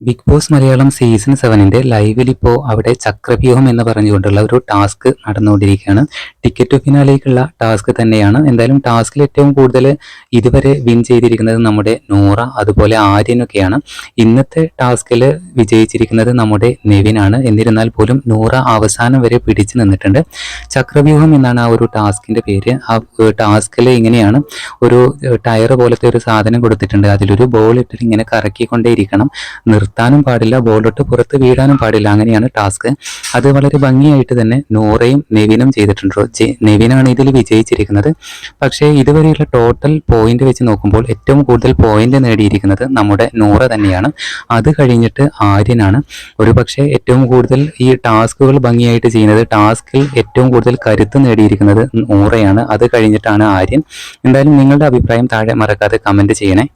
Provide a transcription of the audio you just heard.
Big boss Malayalam season സെവനിന്റെ ലൈവിൽ ഇപ്പോൾ അവിടെ ചക്രവ്യൂഹം എന്ന് പറഞ്ഞുകൊണ്ടുള്ള ഒരു ടാസ്ക് നടന്നുകൊണ്ടിരിക്കുകയാണ്. ടിക്കറ്റ് ഫിനാലേക്കുള്ള ടാസ്ക് തന്നെയാണ്. എന്തായാലും ടാസ്കിൽ ഏറ്റവും കൂടുതൽ ഇതുവരെ വിൻ ചെയ്തിരിക്കുന്നത് നമ്മുടെ നൂറ അതുപോലെ ആര്യനൊക്കെയാണ് ഇന്നത്തെ ടാസ്കിൽ വിജയിച്ചിരിക്കുന്നത് നമ്മുടെ നെവിനാണ് എന്നിരുന്നാൽ പോലും നൂറ അവസാനം വരെ പിടിച്ചു നിന്നിട്ടുണ്ട്. ചക്രവ്യൂഹം എന്നാണ് ആ ഒരു ടാസ്കിന്റെ പേര്. ആ ടാസ്കിൽ ഇങ്ങനെയാണ്. ഒരു ടയർ പോലത്തെ ഒരു സാധനം കൊടുത്തിട്ടുണ്ട്. അതിലൊരു ബോൾ ഇട്ടിട്ട് ഇങ്ങനെ കറക്കിക്കൊണ്ടേയിരിക്കണം നിർത്താനും പാടില്ല ബോളിട്ട് പുറത്ത് വീഴാനും പാടില്ല അങ്ങനെയാണ് ടാസ്ക്. അത് വളരെ ഭംഗിയായിട്ട് തന്നെ നൂറയും നെവിനും ചെയ്തിട്ടുണ്ട്. നെവിനാണ് ഇതിൽ വിജയിച്ചിരിക്കുന്നത്. പക്ഷേ ഇതുവരെയുള്ള ടോട്ടൽ പോയിന്റ് വെച്ച് നോക്കുമ്പോൾ ഏറ്റവും കൂടുതൽ പോയിന്റ് നേടിയിരിക്കുന്നത് നമ്മുടെ നൂറ തന്നെയാണ്. അത് കഴിഞ്ഞിട്ട് ആര്യനാണ്. ഒരു പക്ഷേ ഏറ്റവും കൂടുതൽ ഈ ടാസ്കുകൾ ഭംഗിയായിട്ട് ചെയ്യുന്നത് ടാസ്കിൽ ഏറ്റവും കൂടുതൽ കരുത്ത് നേടിയിരിക്കുന്നത് നൂറയാണ്. അത് കഴിഞ്ഞിട്ടാണ് ആര്യൻ. എന്തായാലും നിങ്ങളുടെ അഭിപ്രായം താഴെ മറക്കാതെ കമന്റ് ചെയ്യണേ.